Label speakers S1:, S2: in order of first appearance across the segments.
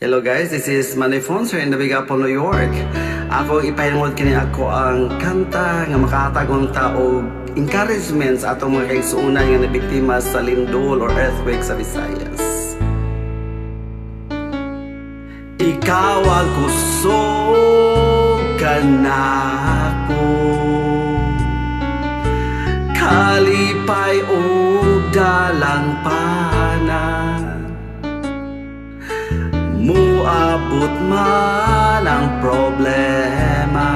S1: Hello guys, this is Manny Fonso in Navigapo, New York. Ako ipahingod kini ako ang kanta nga makatagong tao encouragement sa atong mga kaigsuunan nga nabiktima sa lindol or earthquake sa Visayas. Ikaw ang kusog kanako Muabot man ang problema.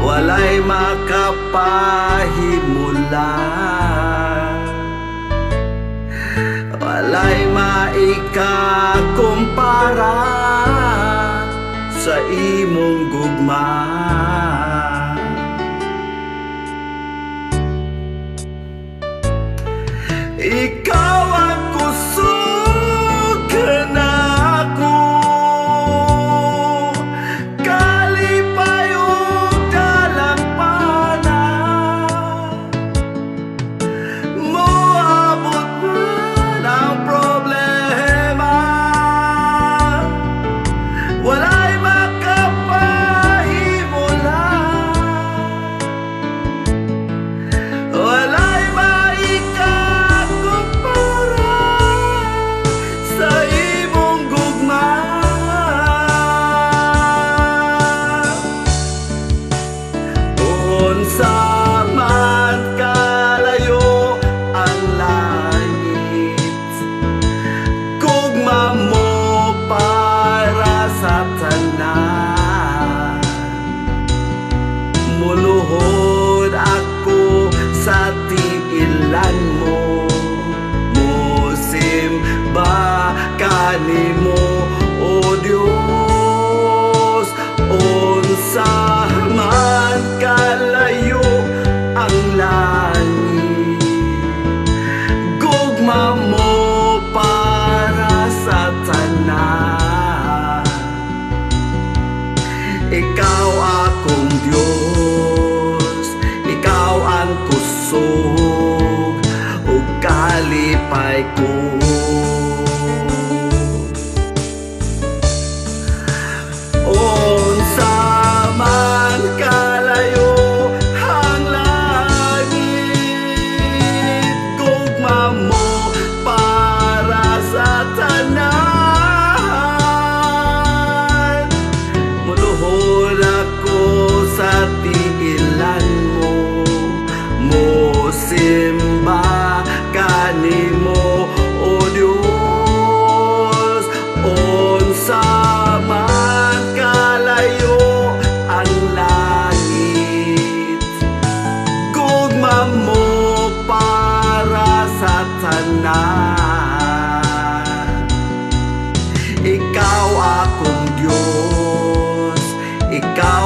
S1: Walay makapahimulan. Walay maikakumpara Sa imong gugma. Ikaw Wala'y makapahimulan ikaw akong Diyos. Ikaw